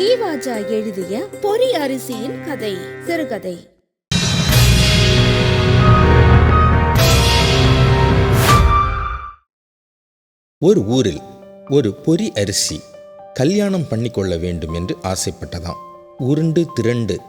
கீவாஜா எழுதிய பொறி அரிசியின் கதை சிறுகதை. ஒரு ஊரில் ஒரு பொறி அரிசி கல்யாணம் பண்ணிக்கொள்ள வேண்டும் என்று ஆசைப்பட்டதாம். உருண்டு திரண்டு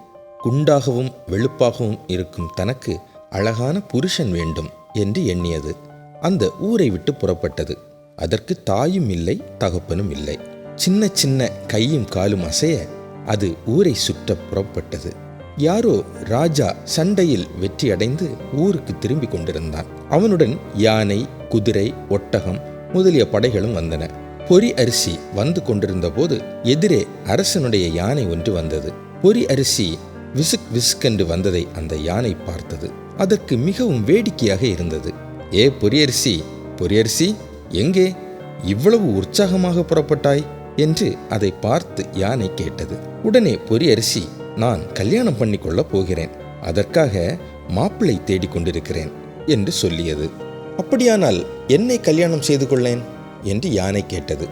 குண்டாகவும் வெளுப்பாகவும் இருக்கும் தனக்கு அழகான புருஷன் வேண்டும் என்று எண்ணியது. அந்த ஊரை விட்டு புறப்பட்டது. அதற்கு தாயும் இல்லை தகப்பனும் இல்லை. சின்ன சின்ன கையும் காலும் அசைய அது ஊரை சுற்ற புறப்பட்டது. யாரோ ராஜா சண்டையில் வெற்றியடைந்து ஊருக்கு திரும்பி கொண்டிருந்தான். அவனுடன் யானை குதிரை ஒட்டகம் முதலிய படைகளும் வந்தன. பொறி அரிசி வந்து கொண்டிருந்த போது எதிரே அரசனுடைய யானை ஒன்று வந்தது. பொறி அரிசி விசுக் விசுக்கென்று வந்ததை அந்த யானை பார்த்தது. அதற்கு மிகவும் வேடிக்கையாக இருந்தது. ஏ பொரியரிசி பொரியரிசி எங்கே? இவ்வளவு உற்சாகமாக புறப்பட்டாய். என்று அதை பார்த்து யானை கேட்டது. உடனே பொரியரிசி நான் கல்யாணம் பண்ணிக்கொள்ளப் போகிறேன். அதற்காக மாப்பிள்ளை தேடிக் கொண்டிருக்கிறேன் என்று சொல்லியது. அப்படியானால் என்னை கல்யாணம் செய்து கொள்ளேன்? என்று யானை கேட்டது.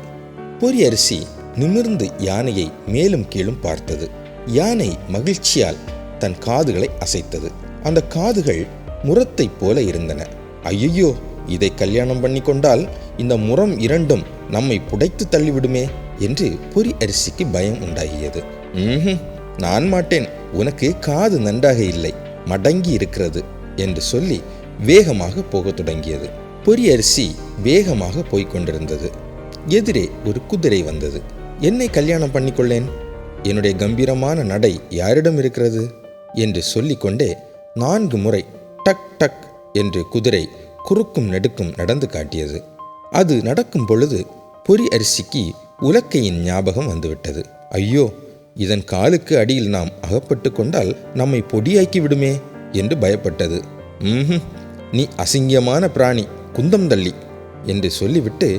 பொரியரிசி நிமிர்ந்து யானையை மேலும் கீழும் பார்த்தது. யானை மகிழ்ச்சியால் தன் காதுகளை அசைத்தது. அந்த காதுகள் முரத்தைப் போல இருந்தன. ஐயையோ இதை கல்யாணம் பண்ணி கொண்டால் இந்த முரம் இரண்டும் நம்மை புடைத்து தள்ளிவிடுமே. என்று பொறி அரிசிக்கு பயம் உண்டாகியது. நான் மாட்டேன். உனக்கு காது நன்றாக இல்லை. மடங்கி இருக்கிறது என்று சொல்லி வேகமாக போகத் தொடங்கியது. பொறி அரிசி வேகமாக போய்கொண்டிருந்தது எதிரே ஒரு குதிரை வந்தது. என்னை கல்யாணம் பண்ணிக்கொள்ளேன்? என்னுடைய கம்பீரமான நடை யாரிடம் இருக்கிறது? என்று சொல்லிக்கொண்டே நான்கு முறை டக் டக் என்று குதிரை குறுக்கும் நெடுக்கும் நடந்து காட்டியது. அது நடக்கும் பொழுது பொறி அரிசிக்கு உலக்கையின் ஞாபகம் வந்துவிட்டது. ஐயோ இதன் காலுக்கு அடியில் நாம் அகப்பட்டு கொண்டால் நம்மை பொடியாக்கி விடுமே என்று பயப்பட்டது. ம்ஹும் நீ அசிங்கமான பிராணி குந்தம் தள்ளி என்று சொல்லிவிட்டு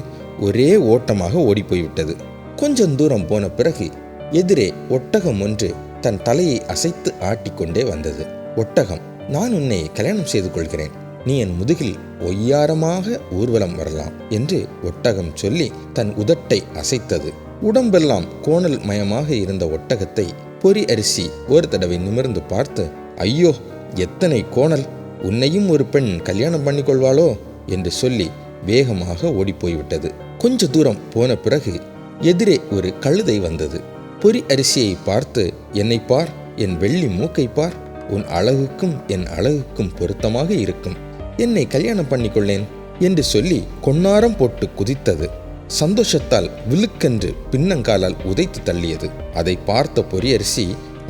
ஒரே ஓட்டமாக ஓடிப்போய்விட்டது. கொஞ்சம் தூரம் போன பிறகு எதிரே ஒட்டகம் ஒன்று தன் தலையை அசைத்து ஆட்டிக்கொண்டே வந்தது. ஒட்டகம் நான் உன்னை கல்யாணம் செய்து கொள்கிறேன். நீ என் முதுகில் ஒய்யாரமாக ஊர்வலம் வரலாம் என்று ஒட்டகம் சொல்லி தன் உதட்டை அசைத்தது. உடம்பெல்லாம் கோணல் மயமாக இருந்த ஒட்டகத்தை பொறி அரிசி ஒரு தடவை நிமிர்ந்து பார்த்து ஐயோ எத்தனை கோணல்! உன்னையும் ஒரு பெண் கல்யாணம் பண்ணிக்கொள்வாளோ? என்று சொல்லி வேகமாக ஓடிப்போய்விட்டது. கொஞ்ச தூரம் போன பிறகு எதிரே ஒரு கழுதை வந்தது. பொறி அரிசியை பார்த்து என்னை பார் என் வெள்ளி மூக்கை பார். உன் அழகுக்கும் என் அழகுக்கும் பொருத்தமாக இருக்கும். என்னை கல்யாணம் பண்ணிக்கொள்ளேன் என்று சொல்லி கொன்னாரம் போட்டு குதித்தது. சந்தோஷத்தால் விழுக்கென்று பின்னங்காலால் உதைத்து தள்ளியது. அதை பார்த்த பொரியரிசி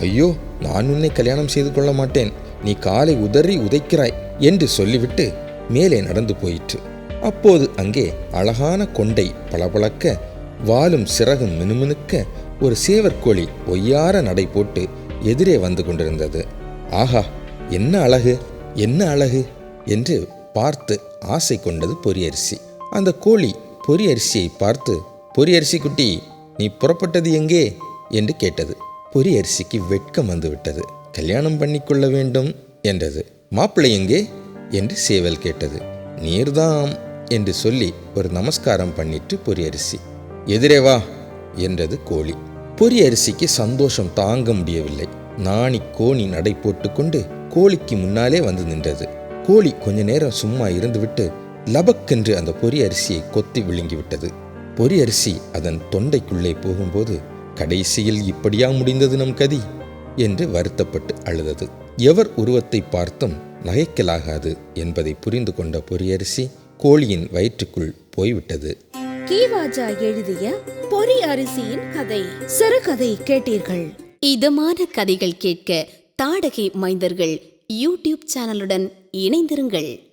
ஐயோ நான் உன்னை கல்யாணம் செய்து கொள்ள மாட்டேன். நீ காலை உதறி உதைக்கிறாய் என்று சொல்லிவிட்டு மேலே நடந்து போயிற்று. அப்போது அங்கே அழகான கொண்டை பளபளக்க வாலும் சிறகும் மினுமினுக்க ஒரு சேவற்கோழி ஒய்யார நடை போட்டு எதிரே வந்து கொண்டிருந்தது. ஆஹா என்ன அழகு என்ன அழகு! என்று பார்த்து ஆசை கொண்டது பொரியரிசி அந்த கோழி பொரியரிசியை பார்த்து பொரியரிசி குட்டி நீ புறப்பட்டது எங்கே? என்று கேட்டது. பொரியரிசிக்கு வெட்கம் வந்துவிட்டது. கல்யாணம் பண்ணிக்கொள்ள வேண்டும் என்றது. மாப்பிள்ளை எங்கே? என்று சேவல் கேட்டது. நீர்தாம் என்று சொல்லி ஒரு நமஸ்காரம் பண்ணிட்டு பொரியரிசி எதிரே வா என்றது கோழி. பொரியரிசிக்கு சந்தோஷம் தாங்க முடியவில்லை. நாணி கோணி நடை போட்டுக்கொண்டு கோழிக்கு முன்னாலே வந்து நின்றது. கோழி கொஞ்ச நேரம் சும்மா இருந்துவிட்டு லபக்கென்று அந்த பொரி அரிசியை கொத்தி விழுங்கிவிட்டது. பொரி அரிசி அதன் தொண்டைக்குள்ளே போகும்போது கடைசியில் இப்படியா முடிந்தது நம் கதி? என்று வருத்தப்பட்டு அழுதது. எவர் உருவத்தை பார்த்தும் நகைக்கலாகாது என்பதை புரிந்து கொண்ட பொரியரிசி கோழியின் வயிற்றுக்குள் போய்விட்டது. கீவாஜா எழுதிய பொரி அரிசியின் கதை சிறுகதை கேட்டீர்கள். இதமான கதைகள் கேட்க தாடகை மைந்தர்கள் யூடியூப் சேனலுடன் இணைந்திருங்கள்.